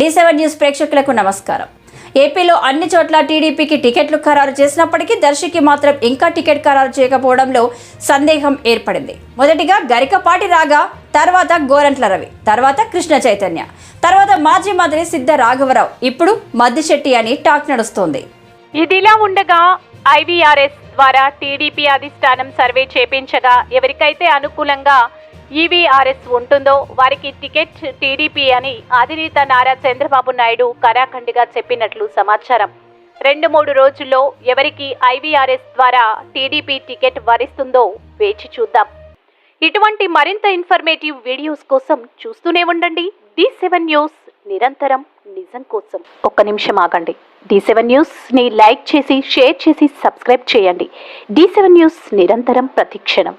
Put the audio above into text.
D seven news ప్రేక్షకులకు నమస్కారం. ఏపీలో అన్ని చోట్ల టీడీపీకి టికెట్లు ఖరారు చేసినప్పటికీ దర్శికి మాత్రం ఇంకా టికెట్ ఖరారు చేయకపోవడంలో సందేహం ఏర్పడింది. మొదటిగా గరికపాటి రాగా తర్వాత గోరంట్ల రవి తర్వాత కృష్ణ చైతన్య తర్వాత మాజీ మంత్రి సిద్ధ రాఘవరావు ఇప్పుడు మద్దిశెట్టి అని టాక్ నడుస్తోంది. ఇదిలా ఉండగా ఐవీఆర్ఎస్ ద్వారా టీడీపీ అధిష్టానం సర్వే చేపించగా ఎవరికైతే అనుకూలంగా ఈవీఆర్ఎస్ ఉంటుందో వారికి టికెట్ టీడీపీ అని అధినేత నారా చంద్రబాబు నాయుడు కరాఖండిగా చెప్పినట్లు సమాచారం. రెండు మూడు రోజుల్లో ఎవరికి ఐవీఆర్ఎస్ ద్వారా టీడీపీ టికెట్ వరిస్తుందో వేచి చూద్దాం. ఇటువంటి మరింత ఇన్ఫర్మేటివ్ వీడియోస్ కోసం చూస్తూనే ఉండండి. డి సెవెన్ న్యూస్ నిరంతరం నిజం కోసం. ఒక్క నిమిషం ఆగండి. డి సెవెన్ న్యూస్ని లైక్ చేసి షేర్ చేసి సబ్స్క్రైబ్ చేయండి. డి సెవెన్ న్యూస్ నిరంతరం ప్రతిక్షణం.